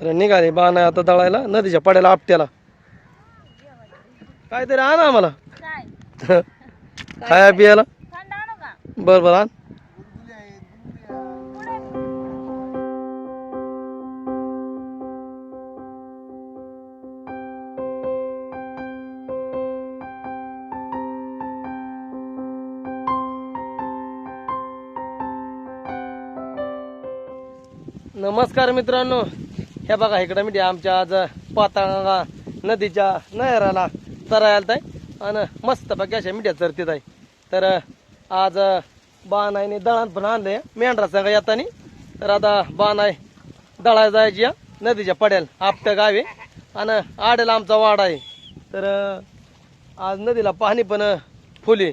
तर निघाले बाण आता दळायला नदीच्या पाड्याला आपट्याला. काहीतरी आण आम्हाला. खाया पियाला. बरं बरं आण. नमस्कार मित्रांनो. हे बघा इकडं मी आमच्या आज पाताळा नदीच्या नहराला चरायला आहे आणि मस्त बघा अशा मिठ्या चरतीत आहे. तर आज बाणाईने दळण पण आणलंय. मेंढरा संग येताना. तर आता बाणाई दळा जायची या नदीच्या पड्याल आपटं गावी. आणि आडेला आमचा वाडा आहे. तर आज नदीला पाणी पण फुले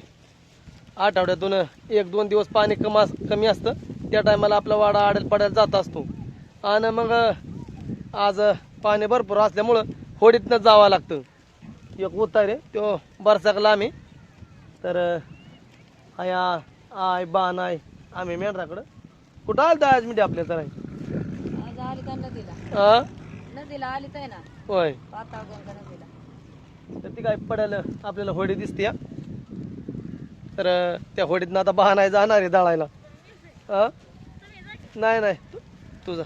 आठवड्यातून एक दोन दिवस पाणी कमा कमी असतं. त्या टायमाला आपला वाडा आडेल पडायला जात असतो. आणि मग आज पाणी भरपूर असल्यामुळं होडीतनं जावं लागतं. एक उतार आहे तो बरसाकला आम्ही. तर आया आय बाण आय आम्ही मेंढराकडं. कुठं आलं आज मिठी आपल्या तर होय. तर ती काय पडायला आपल्याला होडी दिसते तर त्या होडीतनं आता बहाणाय जाणार आहे दळायला. नाही नाही. तू- तुझा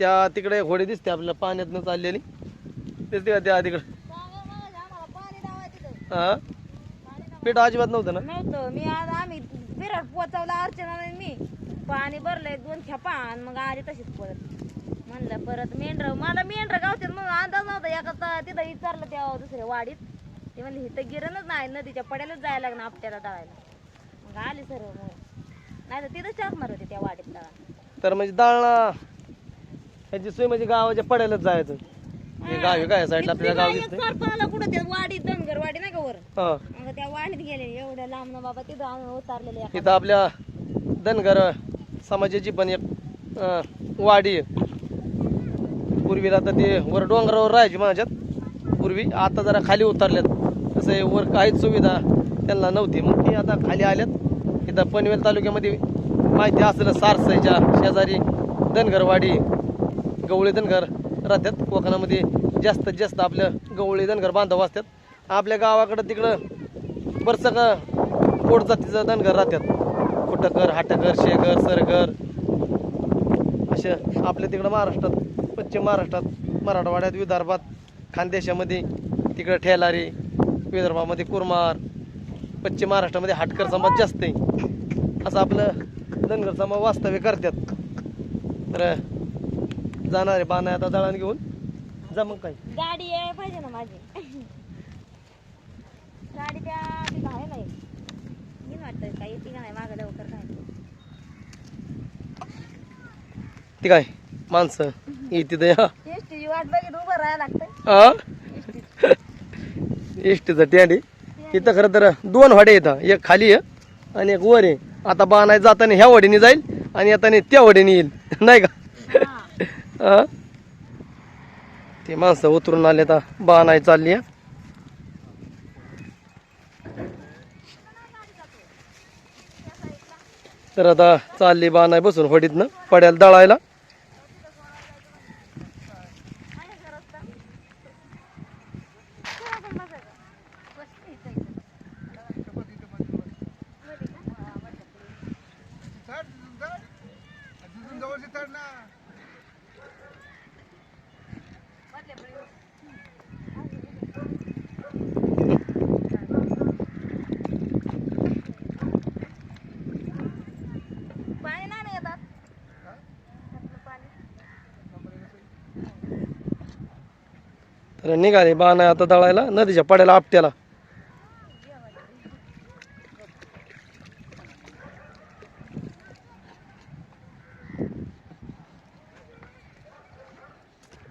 त्या तिकडे होडी दिसते आपल्याला पाण्यातनं चाललेली. दिसते का त्या तिकडे? हा? पीठ अजिबात नव्हतं ना? नव्हतं. मी आज आम्ही बिराट पोचवला अर्चना आणि मी. पाणी भरलंय दोन खेपा आणि मग आली तशीच परत म्हणलं परत मेंढर मला मेंढर गावते मग अंदाज नव्हता. एका तिथं विचारलं त्या दुसऱ्या वाडीत. ते म्हणले इथं गिरणच नाही नदीच्या पड्यालाच जायला लागणार आपट्याला दळायला. मग आली सर्व मग. नाही तर तिथंच टाकणार होते त्या वाडीत दळा तर म्हणजे दळणा ह्याची सोय म्हणजे गावाच्या पडायलाच जायचं. हे गाव हे काय साईडला आपल्याला गाव दिसतंय? सरपणाला कुठं ते? वाडी नाही का वर? हा. मग त्या वाडीत गेले. एवढ्या लांब ना बाबा तिथं आम्ही उतारलेले इथं आपल्या धनगर समाजाची पण एक अं, वाडी आहे. पूर्वीला तर ते वर डोंगरावर राहायची माझ्यात. पूर्वी आता जरा खाली उतरल्यात. तसं हे वर काहीच सुविधा त्यांना नव्हती. मग ती आता खाली आल्यात. इथं पनवेल तालुक्यामध्ये माहिती असलं सारसाईच्या शेजारी धनगरवाडी गवळी धनगर राहतात. कोकणामध्ये जास्तीत जास्त आपलं गवळी धनगर बांधव असतात. आपल्या गावाकडं तिकडं बरंचसं का पोट जातीचं धनगर राहतात. कुटकर हाटकर शेगर सरगर असे आपल्या तिकडं महाराष्ट्रात पश्चिम महाराष्ट्रात मराठवाड्यात विदर्भात खानदेशामध्ये तिकडं ठेलारी विदर्भामध्ये कुरमार पश्चिम महाराष्ट्रामध्ये हाटकर समाज जास्त आहे. असं आपलं धनगर समाज वास्तव्य करतात. तर जाणारे बाणा आता दळण घेऊन. जा मग काय गाडी यायला पाहिजे ना माझी. गाडी त्या तिथं आहे. नाही मी वाटतं काही येते का नाही मागं लवकर काय ती काय? माणसं. येते या. एसटीची वाट बघित उभं राहायला लागतं. हा एसटीचं टँडी इथं खरं तर दोन वाडे येतात एक खाली आहे आणि एक वर आहे. आता बाणाय जाताना ह्या वडीने जाईल आणि येताना त्या वडीने येईल. नाही का? हा? ते माणसं उतरून आले आता बाणाय चालली आहे. तर आता चालली बाणाय बसून होडीतनं पड्याला दळायला. ना तर निघाले बाण आता दळायला नदीच्या पड्याला आपट्याला.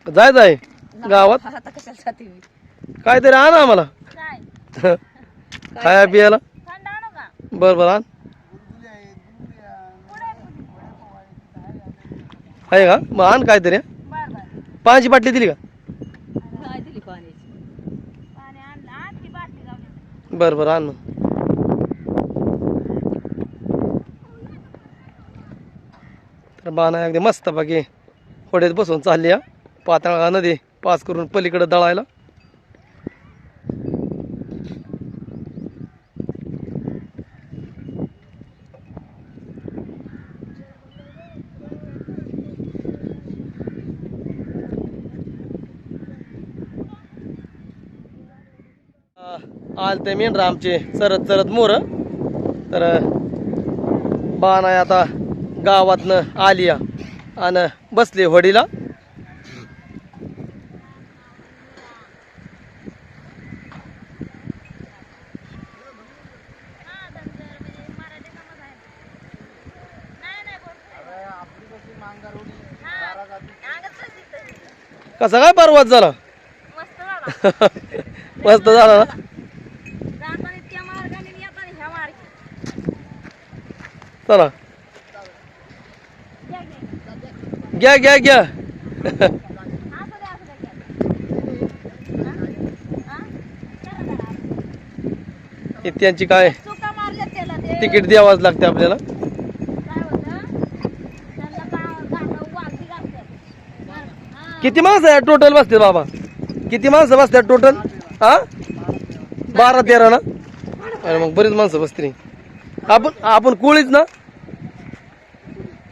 जाय जाय. गावात? आता कशाला जाते मी? काहीतरी आण आम्हाला. काय? खाया पियाला. थंड आणू का बरं बरं आण. आहे का? मग आण काहीतरी हं? बर बर. पाण्याची बाटली दिली का? काय दिली पाण्याची. पाणी आणलं आण ती बाटली जाऊ बरं बरं आण मग. तर बाणा अगदी मस्त बाकी होड्यात बसून चालली या पाताळा नदी. पास करून पलीकडे दळायला. आलते मेंढरा आमचे चरत चरत मोर. तर बाण आहे आता गावातनं आलिया आणि बसली होडीला. कसा काय परवाच झाला मस्त झाला मस्त झाला ना जाताना त्या मार्गाने आणि येताना ह्या मार्गे चला घ्या, घ्या. घ्या घ्या घ्या असं द्या, असं द्या, घ्या. हा? हा? करा जरा. हे त्यांची काय चुका मारल्या त्याला ते तिकीट द्यावाच लागते आपल्याला काय होतं त्यांना का- गाणं वाजवी घालतात. हा. किती माणसं आहे टोटल बसते बाबा? किती माणसं बसतात टोटल हा? बारा तेरा ना? अरे मग बरीच माणसं बसते आपण आपण कुळीच ना?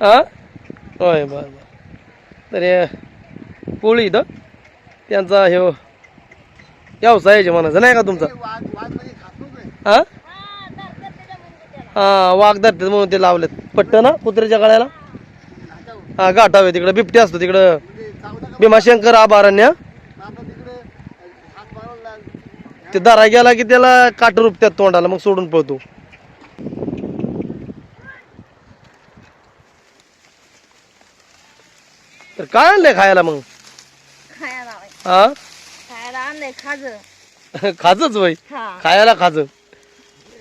हा? होय बर बर. तर हे कुळी इथं त्यांचा हे व्यवसायाचे म्हणायचं नाही का तुमचा? हा? हा, वाघ धरतात म्हणून ते लावलेत. पट्ट ना कुत्र्याच्या गळ्याला? हा गाठावे तिकडं बिबटी असतो तिकडं. भीमाशंकर आभारण्य. ते दरा गेला की त्याला काट रुपत्यात तोंडाला मग सोडून पळतो. तर काय आणलंय खायला मग. हा खायला आणलंय खाज. खाजच वय? खायला खाज.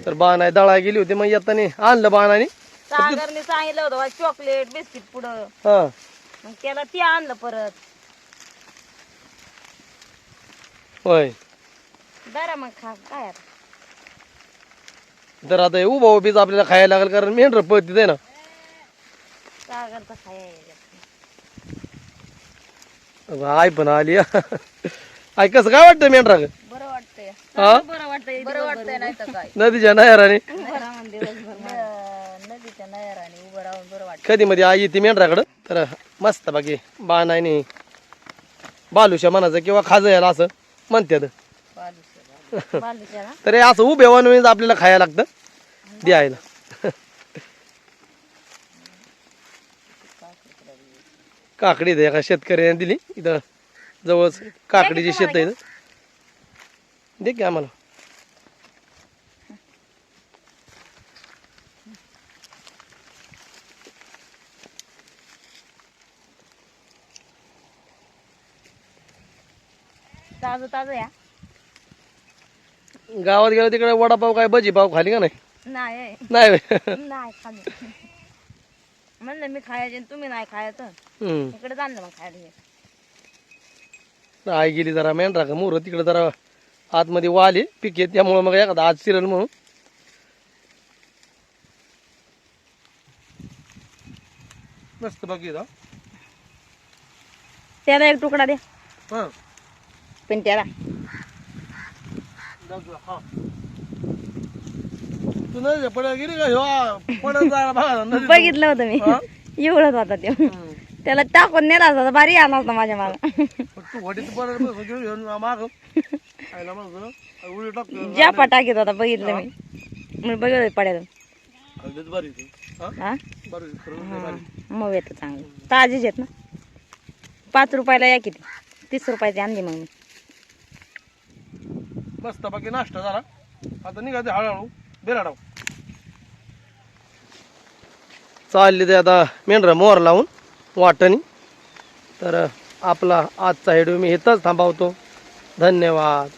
तर बाणाय दळा गेली होती मग येताना आणलं बाणाने. सांगितलं होतं चॉकलेट बिस्किट पुढं. हा. त्याला ते आणलं परत. होय. बरं मग खा काय आता? तर आता हे उभा उभीच आपल्याला खायला लागेल कारण मेंढर पळतीच आहे ना. सागरचा खाय आई पण आली. आई कसं काय वाटतं मेंढरा बरं वाटतंय. हा बरं वाटतंय बरं वाटतंय नाही तर काय. नदीच्या नदीच्या नयराने उभं राहून बरं वाटत कधी मध्ये आई येते मेंढराकडं तर मस्त बाकी बाणाने बालुशा म्हणायचं किंवा खाज यायला असं. म्हणतात ना तर हे असं उभे वन आपल्याला खायला लागतं. द्यायला. काकडी इथं एका शेतकऱ्याने दिली. इथं जवळच काकडीची शेत आहे दे की आम्हाला. ताजं ताजं या गावात गेलं तिकडे वडापाव काय भजी पाव खाली का नाही नाही नाही व्हय. नाही खाल्लं म्हणलं मी खायचे आणि तुम्ही नाही खायचं हम्म. इकडे आणलं मग खायला हे. आई गेली जरा मेंढरा का मोर तिकडे जरा आतमध्ये वाली पीक त्यामुळे मग एखादा आज शिरल म्हणून मस्त बाकी. त्याला एक तुकडा द्या हा पण त्याला दाखव, हा. तू नाही पडा गेली का ह्यो पडत जायला बघा नदीत. बघितलं होतं मी? एवढंच होता ते हम्म. त्याला टाकून नेला होता भारी आला होता माझ्या माला पण तू वडीत पडत बस, घेऊन घेऊन माग आयला मग उडी टाकतो जापा टाकीत होता बघितलं मी मी बघितलं बरी ती. हा? हा बरी. मग येतं चांगलं ताजीच आहेत ना पाच रुपयाला या किती तीस रुपयाची आणली मग मी मस्त बाकी नाश्ता झाला. आता निघायचं हळूहळू बिराडाव चालले ते आता मेंढरा मोहर लावून वाटणी. तर आपला आजचा व्हिडिओ मी इथंच थांबवतो. धन्यवाद.